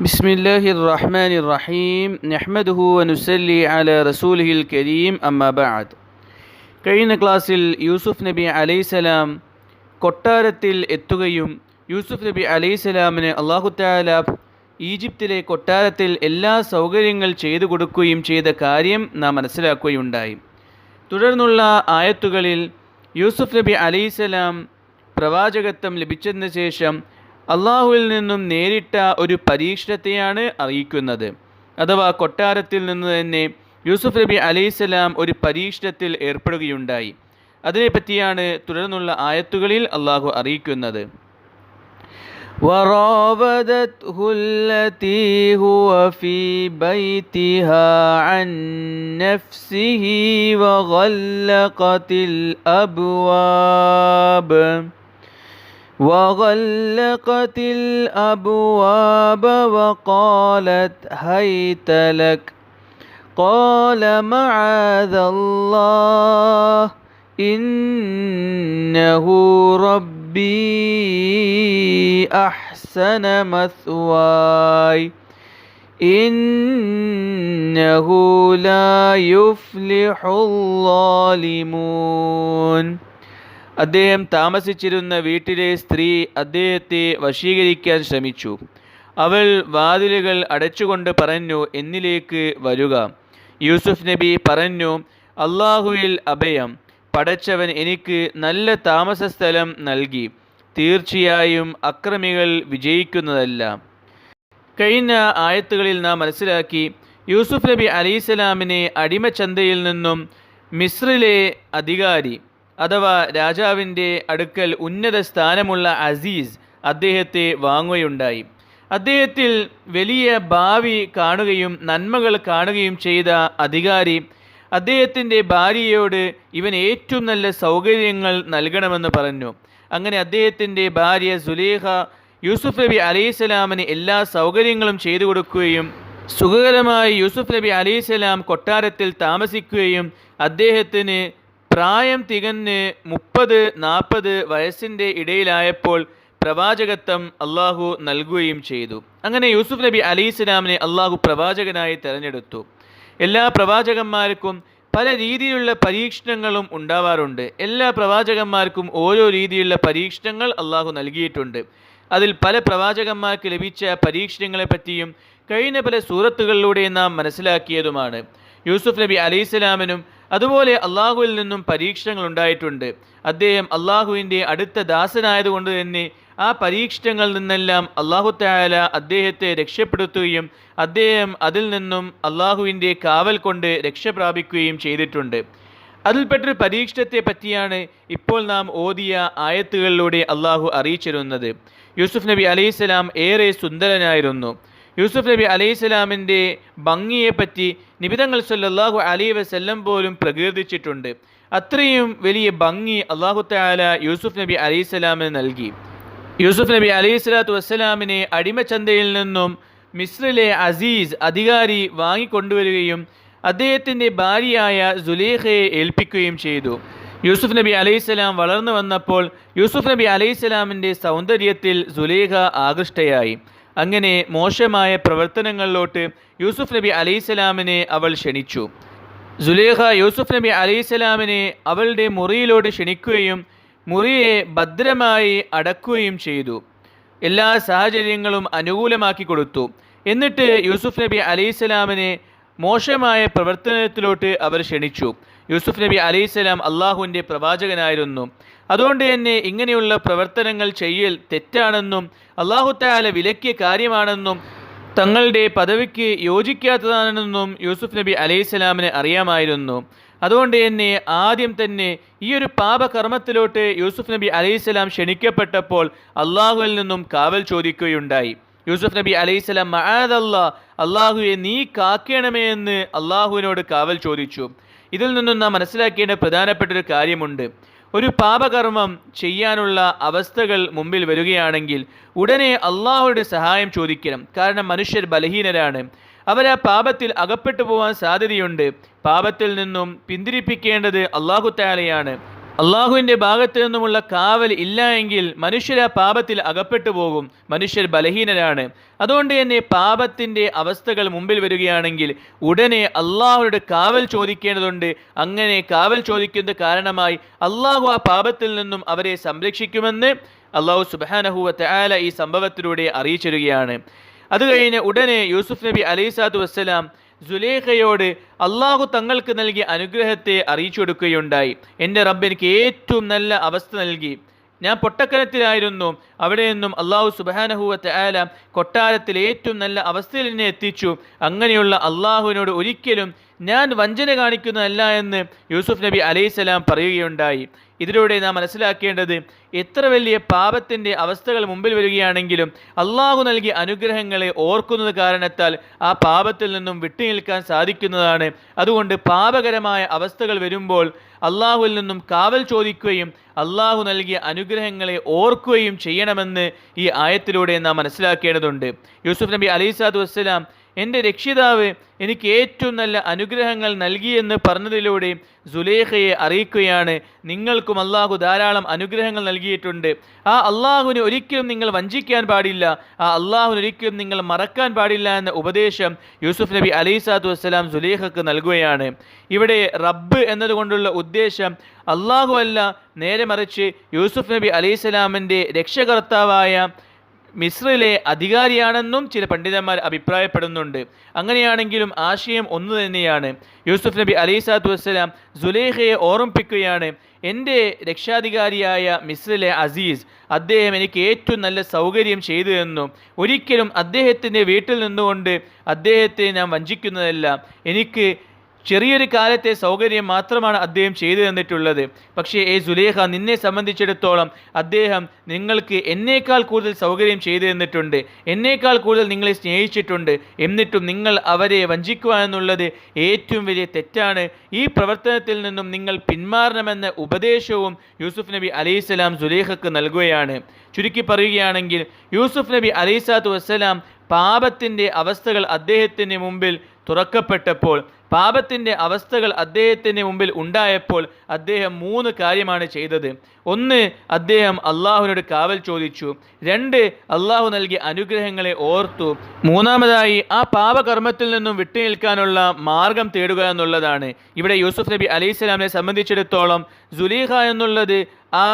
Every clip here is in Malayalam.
بسم الله الرحمن الرحيم نحمده ونسلي على رسوله الكريم أما بعد കഴിഞ്ഞ ക്ലാസ്സിൽ യൂസുഫ് നബി അലൈസലാം കൊട്ടാരത്തിൽ എത്തുകയും യൂസുഫ് നബി അലൈസലാമിന് അള്ളാഹു താല ഈജിപ്തിലെ കൊട്ടാരത്തിൽ എല്ലാ സൗകര്യങ്ങൾ ചെയ്തു കൊടുക്കുകയും ചെയ്ത കാര്യം നാം മനസ്സിലാക്കുകയുണ്ടായി തുടർന്നുള്ള ആയത്തുകളിൽ യൂസുഫ് നബി അലൈസലാം പ്രവാചകത്വം ലഭിച്ചതിന് ശേഷം അള്ളാഹുവിൽ നിന്നും നേരിട്ട ഒരു പരീക്ഷണത്തെയാണ് അറിയിക്കുന്നത് അഥവാ കൊട്ടാരത്തിൽ നിന്ന് തന്നെ യൂസുഫ് നബി അലൈഹിസ്സലാം ഒരു പരീക്ഷണത്തിൽ ഏർപ്പെടുകയുണ്ടായി അതിനെപ്പറ്റിയാണ് തുടർന്നുള്ള ആയത്തുകളിൽ അള്ളാഹു അറിയിക്കുന്നത് وراودته التي هو في بيتها عن نفسه وغلقت الأبواب وغلقت الأبواب وقالت هيت لك. قال معاذ الله إنه ربي أحسن مثواي. إنه لا يفلح الظالمون. അദ്ദേഹം താമസിച്ചിരുന്ന വീട്ടിലെ സ്ത്രീ അദ്ദേഹത്തെ വശീകരിക്കാൻ ശ്രമിച്ചു. അവൾ വാതിലുകൾ അടച്ചുകൊണ്ട് പറഞ്ഞു എന്നിലേക്ക് വരുക. യൂസുഫ് നബി പറഞ്ഞു അള്ളാഹുവിൽ അഭയം. പടച്ചവൻ എനിക്ക് നല്ല താമസ സ്ഥലം നൽകി. തീർച്ചയായും അക്രമികൾ വിജയിക്കുന്നതല്ല. കഴിഞ്ഞ ആയത്തുകളിൽ നാം മനസ്സിലാക്കി യൂസുഫ് നബി അലൈഹിസ്സലാമിനെ അടിമച്ചന്തയിൽ നിന്നും മിസ്രിലെ അധികാരി അഥവാ രാജാവിന്റെ അടുക്കൽ ഉന്നത സ്ഥാനമുള്ള അസീസ് അദ്ദേഹത്തെ വാങ്ങുകയുണ്ടായി. അദ്ദേഹത്തിൽ വലിയ ഭാവി കാണുകയും നന്മകൾ കാണുകയും ചെയ്ത അധികാരി അദ്ദേഹത്തിന്റെ ഭാര്യയോട് ഇവൻ ഏറ്റവും നല്ല സൗകര്യങ്ങൾ നൽകണമെന്ന് പറഞ്ഞു അങ്ങനെ അദ്ദേഹത്തിന്റെ ഭാര്യ സുലേഖ യൂസുഫ് നബി അലൈഹിസ്സലാമിന് എല്ലാ സൗകര്യങ്ങളും ചെയ്തു കൊടുക്കുകയും സുഖകരമായി യൂസുഫ് നബി അലൈഹിസ്സലാം കൊട്ടാരത്തിൽ താമസിക്കുകയും അദ്ദേഹത്തിന് പ്രായം തികഞ്ഞ് മുപ്പത് നാൽപ്പത് വയസ്സിന്റെ ഇടയിലായപ്പോൾ പ്രവാചകത്വം അള്ളാഹു നൽകുകയും ചെയ്തു. അങ്ങനെ യൂസുഫ് നബി അലി ഇസ്ലാമിനെ അള്ളാഹു പ്രവാചകനായി തിരഞ്ഞെടുത്തു. എല്ലാ പ്രവാചകന്മാർക്കും പല രീതിയിലുള്ള പരീക്ഷണങ്ങളും ഉണ്ടാവാറുണ്ട്. എല്ലാ പ്രവാചകന്മാർക്കും ഓരോ രീതിയിലുള്ള പരീക്ഷണങ്ങൾ അള്ളാഹു നൽകിയിട്ടുണ്ട്. അതിൽ പല പ്രവാചകന്മാർക്ക് ലഭിച്ച പരീക്ഷണങ്ങളെ പറ്റിയും കഴിഞ്ഞ പല സൂറത്തുകളിലൂടെ നാം മനസ്സിലാക്കിയതുമാണ്. യൂസുഫ് നബി അലി സ്വലാമിനും അതുപോലെ അള്ളാഹുവിൽ നിന്നും പരീക്ഷണങ്ങൾ ഉണ്ടായിട്ടുണ്ട്. അദ്ദേഹം അള്ളാഹുവിന്റെ അടുത്ത ദാസനായതുകൊണ്ട് തന്നെ ആ പരീക്ഷണങ്ങളിൽ നിന്നെല്ലാം അള്ളാഹു തായാല അദ്ദേഹത്തെ രക്ഷപ്പെടുത്തുകയും അദ്ദേഹം അതിൽ നിന്നും അള്ളാഹുവിന്റെ കാവൽ കൊണ്ട് രക്ഷ പ്രാപിക്കുകയും ചെയ്തിട്ടുണ്ട്. അതിൽപ്പെട്ടൊരു പരീക്ഷണത്തെ പറ്റിയാണ് ഇപ്പോൾ നാം ഓതിയ ആയത്തുകളിലൂടെ അള്ളാഹു അറിയിച്ചിരുന്നത്. യൂസുഫ് നബി അലൈഹിസ്സലാം ഏറെ സുന്ദരനായിരുന്നു. യൂസുഫ് നബി അലൈഹി സ്വലാമിന്റെ ഭംഗിയെപ്പറ്റി നിബിതങ്ങൾ സല്ലാഹു അലൈ വസ്ല്ലം പോലും പ്രകീർത്തിച്ചിട്ടുണ്ട്. അത്രയും വലിയ ഭംഗി അള്ളാഹു താല യൂസുഫ് നബി അലൈഹി സ്വലാമിന് നൽകി. യൂസുഫ് നബി അലൈഹി സ്വലാത്തു വസ്സലാമിനെ അടിമച്ചന്തയിൽ നിന്നും മിസ്രിലെ അസീസ് അധികാരി വാങ്ങിക്കൊണ്ടുവരികയും അദ്ദേഹത്തിന്റെ ഭാര്യയായ സുലേഖയെ ഏൽപ്പിക്കുകയും ചെയ്തു. യൂസുഫ് നബി അലൈഹിസ്സലാം വളർന്നു വന്നപ്പോൾ യൂസുഫ് നബി അലൈഹിസ്സലാമിന്റെ സൗന്ദര്യത്തിൽ സുലേഖ ആകൃഷ്ടയായി. അങ്ങനെ മോശമായ പ്രവർത്തനങ്ങളിലോട്ട് യൂസുഫ് നബി അലൈഹിസ്സലാമിനെ അവൾ ക്ഷണിച്ചു. സുലേഖ യൂസുഫ് നബി അലൈഹിസ്സലാമിനെ അവളുടെ മുറിയിലോട്ട് ക്ഷണിക്കുകയും മുറിയെ ഭദ്രമായി അടക്കുകയും ചെയ്തു. എല്ലാ സാഹചര്യങ്ങളും അനുകൂലമാക്കി കൊടുത്തു. എന്നിട്ട് യൂസുഫ് നബി അലൈഹിസ്സലാമിനെ മോശമായ പ്രവർത്തനത്തിലോട്ട് അവർ ക്ഷണിച്ചു. യൂസുഫ് നബി അലൈഹിസ്സലാം അള്ളാഹുവിന്റെ പ്രവാചകനായിരുന്നു. അതുകൊണ്ട് തന്നെ ഇങ്ങനെയുള്ള പ്രവർത്തനങ്ങൾ ചെയ്യൽ തെറ്റാണെന്നും അള്ളാഹു താല വിലക്കിയ കാര്യമാണെന്നും തങ്ങളുടെ പദവിക്ക് യോജിക്കാത്തതാണെന്നും യൂസുഫ് നബി അലൈഹിസ്സലാമിന് അറിയാമായിരുന്നു. അതുകൊണ്ട് തന്നെ ആദ്യം തന്നെ ഈ ഒരു പാപകർമ്മത്തിലോട്ട് യൂസുഫ് നബി അലൈഹിസ്സലാം ക്ഷണിക്കപ്പെട്ടപ്പോൾ അള്ളാഹുവിൽ നിന്നും കാവൽ ചോദിക്കുകയുണ്ടായി. യൂസുഫ് നബി അലൈഹിസ്ലാം മഹാദല്ലാ അള്ളാഹുയെ നീ കാക്കണമേ എന്ന് അള്ളാഹുവിനോട് കാവൽ ചോദിച്ചു. ഇതിൽ നിന്നും നാം മനസ്സിലാക്കേണ്ട പ്രധാനപ്പെട്ട ഒരു കാര്യമുണ്ട്. ഒരു പാപകർമ്മം ചെയ്യാനുള്ള അവസ്ഥകൾ മുമ്പിൽ വരികയാണെങ്കിൽ ഉടനെ അള്ളാഹുയുടെ സഹായം ചോദിക്കണം. കാരണം മനുഷ്യർ ബലഹീനരാണ്. അവർ ആ പാപത്തിൽ അകപ്പെട്ടു പോകാൻ സാധ്യതയുണ്ട്. പാപത്തിൽ നിന്നും പിന്തിരിപ്പിക്കേണ്ടത് അള്ളാഹു താലയാണ് അള്ളാഹുവിന്റെ ഭാഗത്തു നിന്നുമുള്ള കാവൽ ഇല്ല എങ്കിൽ മനുഷ്യർ ആ പാപത്തിൽ അകപ്പെട്ടു പോകും. മനുഷ്യർ ബലഹീനരാണ്. അതുകൊണ്ട് തന്നെ പാപത്തിന്റെ അവസ്ഥകൾ മുമ്പിൽ വരികയാണെങ്കിൽ ഉടനെ അള്ളാഹുവിനോട് കാവൽ ചോദിക്കേണ്ടതുണ്ട്. അങ്ങനെ കാവൽ ചോദിക്കുന്ന കാരണമായി അള്ളാഹു ആ പാപത്തിൽ നിന്നും അവരെ സംരക്ഷിക്കുമെന്ന് അള്ളാഹു സുബാനഹുവ തആല ഈ സംഭവത്തിലൂടെ അറിയിച്ചിരുകയാണ് അത് കഴിഞ്ഞ് ഉടനെ യൂസുഫ് നബി അലൈസാദു വസ്സലാം സുലേഖയോട് അള്ളാഹു തങ്ങൾക്ക് നൽകിയ അനുഗ്രഹത്തെ അറിയിച്ചു കൊടുക്കുകയുണ്ടായി എന്റെ റബ്ബ് എനിക്ക് ഏറ്റവും നല്ല അവസ്ഥ നൽകി. ഞാൻ പൊട്ടക്കലത്തിലായിരുന്നു അവിടെ നിന്നും അള്ളാഹു സുബാനഹുവത്തെ ആല കൊട്ടാരത്തിൽ ഏറ്റവും നല്ല അവസ്ഥയിൽ എന്നെ എത്തിച്ചു. അങ്ങനെയുള്ള അള്ളാഹുവിനോട് ഒരിക്കലും ഞാൻ വഞ്ചന കാണിക്കുന്നതല്ല എന്ന് യൂസുഫ് നബി അലൈഹിസ്സലാം പറയുകയുണ്ടായി. ഇതിലൂടെ നാം മനസ്സിലാക്കേണ്ടത് എത്ര വലിയ പാപത്തിന്റെ അവസ്ഥകൾ മുമ്പിൽ വരികയാണെങ്കിലും അള്ളാഹു നൽകിയ അനുഗ്രഹങ്ങളെ ഓർക്കുന്നത് കാരണത്താൽ ആ പാപത്തിൽ നിന്നും വിട്ടുനിൽക്കാൻ സാധിക്കുന്നതാണ്. അതുകൊണ്ട് പാപകരമായ അവസ്ഥകൾ വരുമ്പോൾ അള്ളാഹുവിൽ നിന്നും കാവൽ ചോദിക്കുകയും അള്ളാഹു നൽകിയ അനുഗ്രഹങ്ങളെ ഓർക്കുകയും ചെയ്യണമെന്ന് ഈ ആയത്തിലൂടെ നാം മനസ്സിലാക്കേണ്ടതുണ്ട്. യൂസുഫ് നബി അലൈസാദ് വസ്സലാം എന്റെ രക്ഷിതാവ് എനിക്ക് ഏറ്റവും നല്ല അനുഗ്രഹങ്ങൾ നൽകിയെന്ന് പറഞ്ഞതിലൂടെ സുലേഖയെ അറിയിക്കുകയാണ്. നിങ്ങൾക്കും അള്ളാഹു ധാരാളം അനുഗ്രഹങ്ങൾ നൽകിയിട്ടുണ്ട്. ആ അള്ളാഹുവിനെ ഒരിക്കലും നിങ്ങൾ വഞ്ചിക്കാൻ പാടില്ല. ആ അള്ളാഹുവിനെ ഒരിക്കലും നിങ്ങൾ മറക്കാൻ പാടില്ല എന്ന ഉപദേശം യൂസുഫ് നബി അലൈസാത്തു വസ്സലാം സുലേഖക്ക് നൽകുകയാണ്. ഇവിടെ റബ്ബ് എന്നതുകൊണ്ടുള്ള ഉദ്ദേശം അള്ളാഹു അല്ല നേരെ മറിച്ച് യൂസുഫ് നബി അലൈഹിസ്സലാമിന്റെ രക്ഷകർത്താവായ മിസ്രിലെ അധികാരിയാണെന്നും ചില പണ്ഡിതന്മാർ അഭിപ്രായപ്പെടുന്നുണ്ട്. അങ്ങനെയാണെങ്കിലും ആശയം ഒന്നു തന്നെയാണ്. യൂസുഫ് നബി അലൈസാത്തു വസ്സലാം സുലേഖയെ ഓർമ്മിപ്പിക്കുകയാണ് എന്റെ രക്ഷാധികാരിയായ മിസ്രിലെ അസീസ് അദ്ദേഹം എനിക്ക് ഏറ്റവും നല്ല സൗകര്യം ചെയ്തു എന്നും ഒരിക്കലും അദ്ദേഹത്തിന്റെ വീട്ടിൽ നിന്നുകൊണ്ട് അദ്ദേഹത്തെ ഞാൻ വഞ്ചിക്കുന്നതല്ല. എനിക്ക് ചെറിയൊരു കാലത്തെ സൗകര്യം മാത്രമാണ് അദ്ദേഹം ചെയ്തു തന്നിട്ടുള്ളത്. പക്ഷേ ഏ സുലേഖ നിന്നെ സംബന്ധിച്ചിടത്തോളം അദ്ദേഹം നിങ്ങൾക്ക് എന്നേക്കാൾ കൂടുതൽ സൗകര്യം ചെയ്തു തന്നിട്ടുണ്ട്. എന്നേക്കാൾ കൂടുതൽ നിങ്ങളെ സ്നേഹിച്ചിട്ടുണ്ട്. എന്നിട്ടും നിങ്ങൾ അവരെ വഞ്ചിക്കുവാനെന്നുള്ളത് ഏറ്റവും വലിയ തെറ്റാണ്. ഈ പ്രവർത്തനത്തിൽ നിന്നും നിങ്ങൾ പിന്മാറണമെന്ന ഉപദേശവും യൂസുഫ് നബി അലൈഹിസ്സലാം സുലേഖക്ക് നൽകുകയാണ്. ചുരുക്കി പറയുകയാണെങ്കിൽ യൂസുഫ് നബി അലൈസാത്തു വസ്സലാം പാപത്തിന്റെ അവസ്ഥകൾ അദ്ദേഹത്തിന് മുമ്പിൽ തുറക്കപ്പെട്ടപ്പോൾ പാപത്തിന്റെ അവസ്ഥകൾ അദ്ദേഹത്തിന്റെ മുമ്പിൽ ഉണ്ടായപ്പോൾ അദ്ദേഹം മൂന്ന് കാര്യമാണ് ചെയ്തത്. ഒന്ന് അദ്ദേഹം അള്ളാഹുവിനോട് കാവൽ ചോദിച്ചു. രണ്ട് അള്ളാഹു നൽകിയ അനുഗ്രഹങ്ങളെ ഓർത്തു. മൂന്നാമതായി ആ പാപകർമ്മത്തിൽ നിന്നും വിട്ടുനിൽക്കാനുള്ള മാർഗം തേടുക എന്നുള്ളതാണ്. ഇവിടെ യൂസുഫ് നബി അലൈഹി സ്വലാമിനെ സംബന്ധിച്ചിടത്തോളം സുലീഹ എന്നുള്ളത് ആ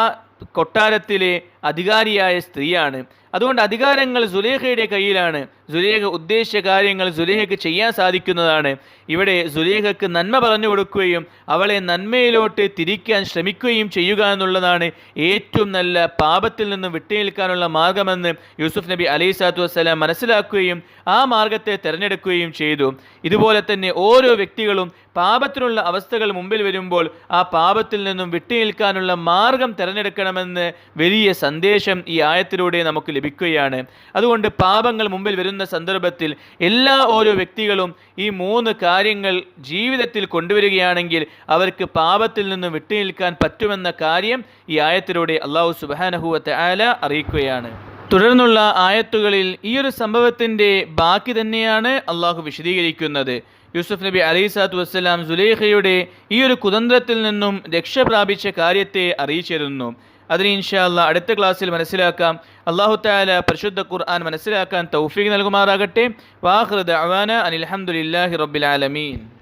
കൊട്ടാരത്തിലെ അധികാരിയായ സ്ത്രീയാണ്. അതുകൊണ്ട് അധികാരങ്ങൾ സുലേഖയുടെ കയ്യിലാണ്. സുലേഖ ഉദ്ദേശിച്ച കാര്യങ്ങൾ സുലേഖയ്ക്ക് ചെയ്യാൻ സാധിക്കുന്നതാണ്. ഇവിടെ സുലേഖയ്ക്ക് നന്മ പറഞ്ഞു കൊടുക്കുകയും അവളെ നന്മയിലോട്ട് തിരിക്കാൻ ശ്രമിക്കുകയും ചെയ്യുക എന്നുള്ളതാണ് ഏറ്റവും നല്ല പാപത്തിൽ നിന്ന് വിട്ടുനിൽക്കാനുള്ള മാർഗമെന്ന് യൂസുഫ് നബി അലൈഹി സ്വലാത്തു വസ്സലാം മനസ്സിലാക്കുകയും ആ മാർഗത്തെ തിരഞ്ഞെടുക്കുകയും ചെയ്തു. ഇതുപോലെ തന്നെ ഓരോ വ്യക്തികളും പാപത്തിനുള്ള അവസ്ഥകൾ മുമ്പിൽ വരുമ്പോൾ ആ പാപത്തിൽ നിന്നും വിട്ടുനിൽക്കാനുള്ള മാർഗം തിരഞ്ഞെടുക്കണമെന്ന് വലിയ സന്ദേശം ഈ ആയത്തിലൂടെ നമുക്ക് ലഭിക്കുകയാണ്. അതുകൊണ്ട് പാപങ്ങൾ മുമ്പിൽ വരുന്ന സന്ദർഭത്തിൽ എല്ലാ ഓരോ വ്യക്തികളും ഈ മൂന്ന് കാര്യങ്ങൾ ജീവിതത്തിൽ കൊണ്ടുവരികയാണെങ്കിൽ അവർക്ക് പാപത്തിൽ നിന്ന് വിട്ടുനിൽക്കാൻ പറ്റുമെന്ന കാര്യം ഈ ആയത്തിലൂടെ അള്ളാഹു സുബാനഹുവത്തെ ആല അറിയിക്കുകയാണ്. തുടർന്നുള്ള ആയത്തുകളിൽ ഈ ഒരു സംഭവത്തിന്റെ ബാക്കി തന്നെയാണ് അള്ളാഹു വിശദീകരിക്കുന്നത്. യൂസുഫ് നബി അലൈസാത്തു വസ്സലാം സുലേഖയുടെ ഈ ഒരു കുതന്ത്രത്തിൽ നിന്നും രക്ഷ പ്രാപിച്ച കാര്യത്തെ അറിയിച്ചിരുന്നു. അതിന് ഇൻഷാല്ല അടുത്ത ക്ലാസ്സിൽ മനസ്സിലാക്കാം. അള്ളാഹു താല പരിശുദ്ധ ഖുർആൻ മനസ്സിലാക്കാൻ തൗഫീഖ് നൽകുമാറാകട്ടെ. വാഹൃദ് അവാന അനിൽഹമുല്ലാഹി റബ്ബിൽ ആലമീൻ.